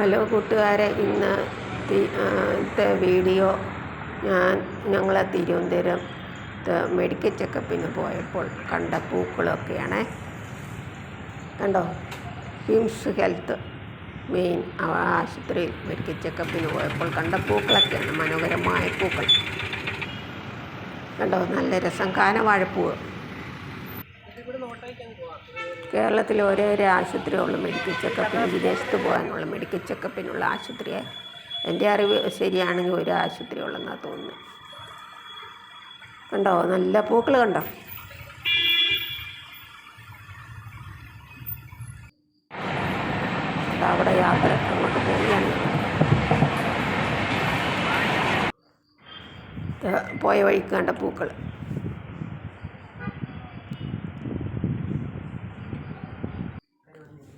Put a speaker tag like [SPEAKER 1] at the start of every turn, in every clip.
[SPEAKER 1] Hello കൂട്ടുകാരെ ഇന്ന് ഇന്നത്തെ വീഡിയോ ഞാൻ ഞങ്ങളെ തിരുവനന്തപുരം മെഡിക്കൽ ചെക്കപ്പിന് പോയപ്പോൾ കണ്ട പൂക്കളൊക്കെയാണേ. കണ്ടോ? ഹിംസ് ഹെൽത്ത് മെയിൻ ആശുപത്രിയിൽ മെഡിക്കൽ ചെക്കപ്പിന് പോയപ്പോൾ കണ്ട പൂക്കളൊക്കെയാണ് മനോഹരമായ പൂക്കൾ. കണ്ടോ? നല്ല രസം. കാനവാഴപ്പൂവ്. കേരളത്തിൽ ഒരേ ഒരു ആശുപത്രിയുള്ള മെഡിക്കൽ ചെക്കപ്പിന് വിദേശത്ത് പോകാനുള്ള മെഡിക്കൽ ചെക്കപ്പിനുള്ള ആശുപത്രിയെ എന്റെ അറിവ് ശരിയാണെങ്കിൽ ഒരു ആശുപത്രി ഉള്ളെന്നാ തോന്നുന്നു. കണ്ടോ? നല്ല പൂക്കൾ കണ്ടോ? അവിടെ യാത്ര അങ്ങോട്ട് പോവുകയാണ്. പോയ വഴിക്ക് കണ്ട പൂക്കൾ.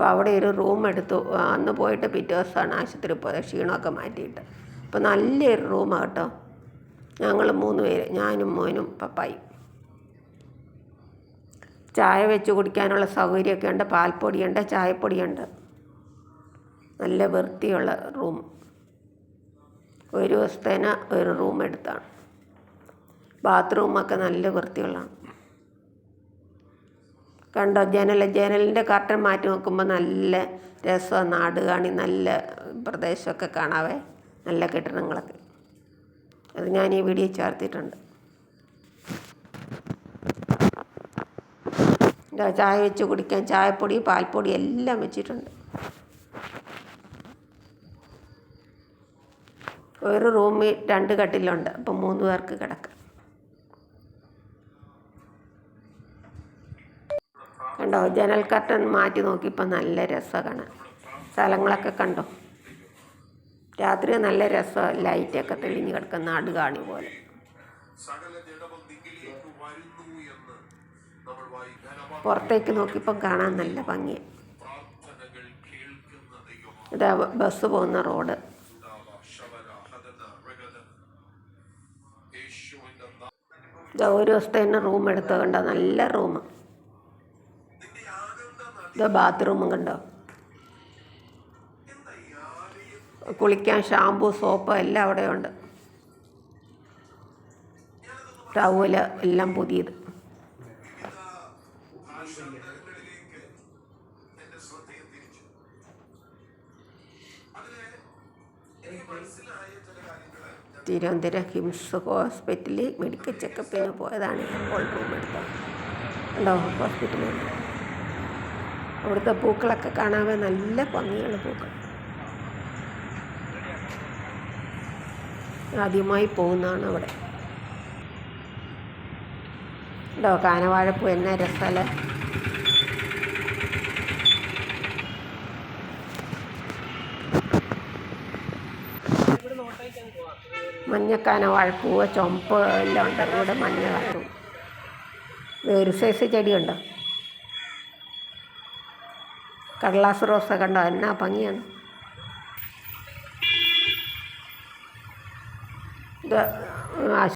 [SPEAKER 1] അപ്പോൾ അവിടെ ഒരു റൂം എടുത്തു. അന്ന് പോയിട്ട് പിറ്റേ ദിവസമാണ് ആശുപത്രി പോയത്. ക്ഷീണമൊക്കെ മാറ്റിയിട്ട്. അപ്പോൾ നല്ലൊരു റൂമാണ് കേട്ടോ. ഞങ്ങൾ മൂന്ന് പേര് ഞാനും മോനും പപ്പായും. ചായ വെച്ച് കുടിക്കാനുള്ള സൗകര്യമൊക്കെ ഉണ്ട്. പാൽപ്പൊടിയുണ്ട് ചായപ്പൊടിയുണ്ട്. നല്ല വൃത്തിയുള്ള റൂം. ഒരു ദിവസത്തേന ഒരു റൂം എടുത്താണ്. ബാത്റൂമൊക്കെ നല്ല വൃത്തിയുള്ളതാണ്. കണ്ടോ? ജനൽ ജനലിന്റെ കർട്ടൻ മാറ്റി നോക്കുമ്പോൾ നല്ല രസമാണ് നാട് കാണി നല്ല പ്രദേശമൊക്കെ കാണാവേ. നല്ല കെട്ടിടങ്ങളൊക്കെ. അത് ഞാൻ ഈ വീഡിയോ ചേർത്തിട്ടുണ്ട്. ചായ വെച്ച് കുടിക്കാൻ ചായപ്പൊടി പാൽപ്പൊടി എല്ലാം വെച്ചിട്ടുണ്ട്. ഒരു റൂമിൽ രണ്ട് കട്ടിലുണ്ട്. അപ്പം മൂന്ന് പേർക്ക് കിടക്കാം. കണ്ടോ? ജനൽ കർട്ടൻ മാറ്റി നോക്കിയപ്പോൾ നല്ല രസമാണ്. കാണാൻ സ്ഥലങ്ങളൊക്കെ കണ്ടോ? രാത്രി നല്ല രസമാണ് ലൈറ്റൊക്കെ തെളിഞ്ഞ് കിടക്കുന്ന നാട് കാണി പോലെ പുറത്തേക്ക് നോക്കിയപ്പം കാണാൻ നല്ല ഭംഗി. ഇതാ ബസ് പോകുന്ന റോഡ്. ഇതാ ഒരു ദിവസത്തെ തന്നെ റൂം എടുത്തത് കണ്ടോ? നല്ല റൂം. ഇത് ബാത്റൂമും കണ്ടോ? കുളിക്കാൻ ഷാമ്പു സോപ്പ് എല്ലാം അവിടെ ഉണ്ട്. ടവൽ എല്ലാം പുതിയത്. തിരുവനന്തപുരം ഹിംസ് ഹോസ്പിറ്റലിൽ മെഡിക്കൽ ചെക്കപ്പിന് പോയതാണ്. ഇപ്പോൾ റൂം എടുത്തത് ഹോസ്പിറ്റലിൽ. അവിടുത്തെ പൂക്കളൊക്കെ കാണാൻ നല്ല ഭംഗിയുള്ള പൂക്കൾ. ആദ്യമായി പോകുന്നതാണ് അവിടെ. ഉണ്ടോ കാനവാഴപ്പൂ എന്ന രസമല്ലേ മഞ്ഞക്കാന വാഴപ്പൂവ് ചുമപ്പ് എല്ലാം ഉണ്ട്. ഇവിടെ മഞ്ഞ കളറും. ഒരു സൈസ് ചെടിയുണ്ടോ? കടലാസ് റോസ കണ്ടോ? എന്നാ ഭംഗിയാണ്. ഇത്